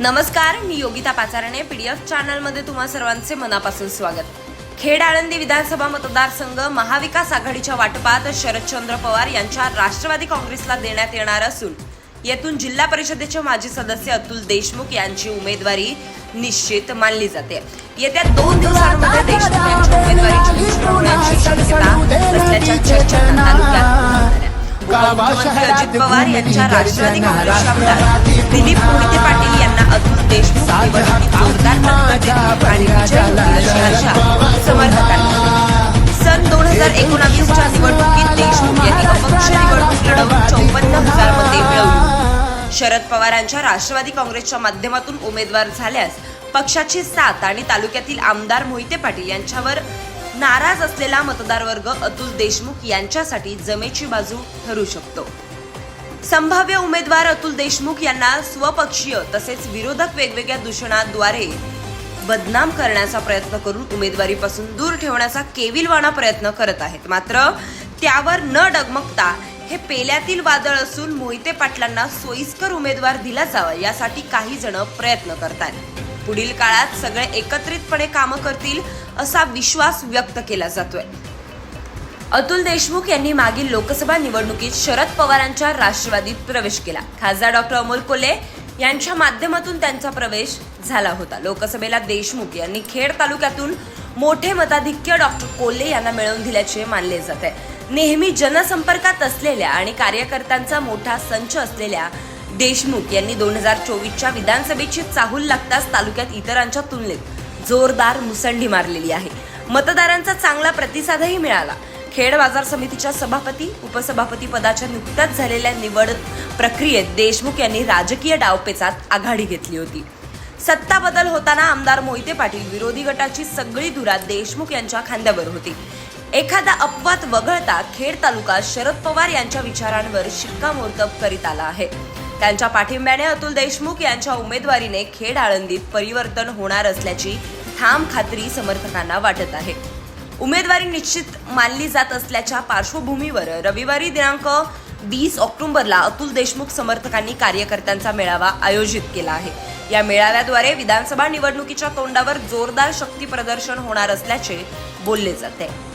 नमस्कार मी योगिता पाचारणे पीडीएफ चॅनलमध्ये तुम्हा सर्वांचे मनापासून स्वागत. खेड आळंदी विधानसभा मतदारसंघ महाविकास आघाडीच्या वाटपात शरदचंद्र पवार यांच्या राष्ट्रवादी काँग्रेसला देण्यात येणार असून येथून जिल्हा परिषदेचे माजी सदस्य अतुल देशमुख यांची उमेदवारी निश्चित मानली जाते. येत्या दोन दिवसांमध्ये देशमुख यांची उमेदवारी अजित पवार यांच्या राष्ट्रवादी काँग्रेसचे आमदार दिलीप मोहिते पाटील यांना अतुल देशमुख निवडणुकीत जोरदार टक्कर देतील आणि विजय होतील अशी आशा समर्थकांनी. सन दोन हजार एकोणावीसच्या निवडणुकीत देशमुख यांनी अपक्ष निवडणूक लढवून चौपन्न हजार मते मिळवली. शरद पवारांच्या राष्ट्रवादी काँग्रेसच्या माध्यमातून उमेदवार झाल्यास पक्षाची साथ आणि तालुक्यातील आमदार मोहिते पाटील यांच्यावर नाराज असलेला मतदार वर्ग अतुल देशमुख यांच्यासाठी जमेची बाजू ठरू शकतो. संभाव्य उमेदवार अतुल देशमुख यांना स्वपक्षीय तसेच विरोधक वेगवेगळ्या दूषणाद्वारे बदनाम करण्याचा प्रयत्न करून उमेदवारीपासून दूर ठेवण्याचा केविलवाणा प्रयत्न करत आहेत. मात्र त्यावर न डगमगता हे पेल्यातील वादळ असून मोहिते पाटलांना सोयीस्कर उमेदवार दिला जावा यासाठी काही जण प्रयत्न करतात पुढील काळात सगळे एकत्रितपणे कामं करतील असा विश्वास व्यक्त केला जातोय. अतुल देशमुख यांनी मागील लोकसभा निवडणुकीत शरद पवारांच्या राष्ट्रवादीत प्रवेश केला. खासदार डॉक्टर अमोल कोल्हे यांच्या माध्यमातून त्यांचा प्रवेश झाला होता. लोकसभेला देशमुख यांनी खेड तालुक्यातून मोठे मताधिक्य डॉक्टर कोल्हे यांना मिळवून दिल्याचे मानले जात आहे. नेहमी जनसंपर्कात असलेल्या आणि कार्यकर्त्यांचा मोठा संच असलेल्या देशमुख यांनी दोन हजार चोवीसच्या विधानसभेची चाहूल लागताच तालुक्यात इतरांच्या तुलनेत जोरदार मुसंडी मारलेली आहे. मतदारांचा चांगला प्रतिसादही मिळाला. खेड बाजार समितीच्या सभापती उपसभापती पदाच्या नुकत्याच झालेल्या निवड प्रक्रियेत देशमुख यांनी राजकीय डावपेचात आघाडी घेतली होती. सत्ता बदल होताना आमदार मोहिते पाटील विरोधी गटाची सगळी धुरा देशमुख यांच्या खांद्यावर होती. एखादा अपवाद वगळता खेड तालुका शरद पवार यांच्या विचारांवर शिक्कामोर्तब करीत आला आहे. त्यांच्या पाठिंब्याने अतुल देशमुख यांच्या उमेदवारीने खेड आळंदीत परिवर्तन होणार असल्याची ठाम खात्री समर्थकांना वाटत आहे. उमेदवारी निश्चित मानली जात असल्याच्या पार्श्वभूमीवर रविवारी दिनांक वीस ऑक्टोबरला अतुल देशमुख समर्थकांनी कार्यकर्त्यांचा मेळावा आयोजित केला आहे. या मेळाव्याद्वारे विधानसभा निवडणुकीच्या तोंडावर जोरदार शक्ती प्रदर्शन होणार असल्याचे बोलले जाते.